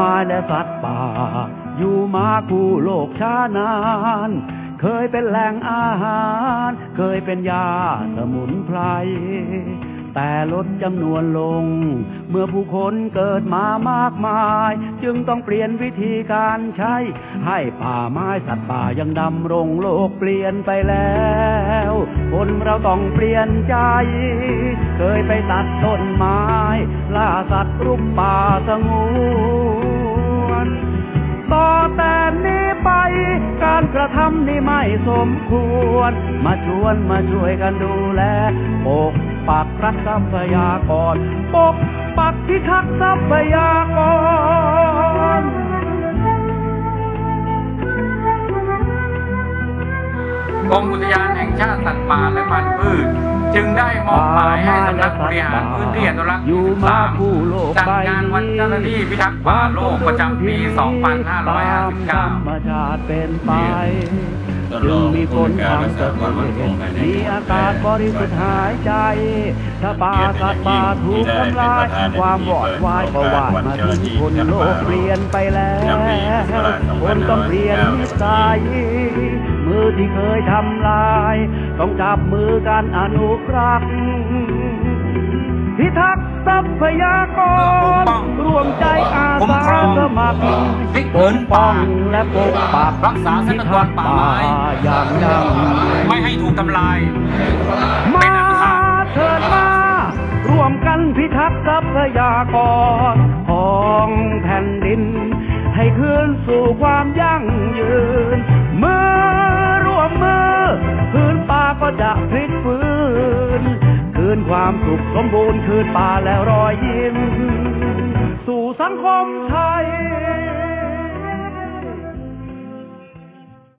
มาและสัตว์ป่า อยู่มาคู่โลกช้านาน เคยเป็นแหล่งอาหาร เคยเป็นยาสมุนไพร แต่ลดจำนวนลง เมื่อผู้คนเกิดมามากมาย จึงต้องเปลี่ยนวิธีการใช้ ให้ป่าไม้สัตว์ป่ายังดำรงโลกเปลี่ยนไปแล้ว คนเราต้องเปลี่ยนใจเคยไปตัดต้นไม้ ล่าสัตว์รุกป่าสง ทำนี่ไม่สมควร มาชวนมาช่วยกันดูแลปกปักรักทรัพยากร ปกปักพิทักษ์ทรัพยากร กรมอุทยานแห่งชาติสัตว์ป่าและพันธุ์พืช จึงได้มอบหมายให้สำนักบริหารพื้นที่อนุรักษ์อยู่ที่มา13คู่โลกจัดงานวันเจ้าหน้าที่พิทักษ์ป่าโลกประจำปี 2559ติเป็นไปต้นจึรงองมีฝผู้นการรัทางกษาความมั่นคงภายในมีอากาศบริสุทธิ์หายใจ ถ้าป่าสัตว์ป่าถูกทำลาย ความวอดวายก็วาดมาถึงคนโลกเปลี่ยนไปแล้ว คนต้องเปลี่ยนนิสัย มือที่เคยทำลาย ต้องจับมือกันอนุรักษ์พิทักษ์ทรัพยากรรวมใจอาสาสมัครปกป้องและปกปักรักษาทรัพยากรป่าไม้อย่างยั่งไม่ให้ถูกทำลายมาเป็นอันขาดเถิดมาร่วมกันพิทักษ์ทรัพยากรของแผ่นดิน ให้คืนสู่ความยั่งยืนเมื่อ ร่วมมือพื้นป่าก็จะพลิกฟื้น คืนความสุขสมบูรณ์คืนป่าแล้วรอยยิ้ม สู่สังคมไทย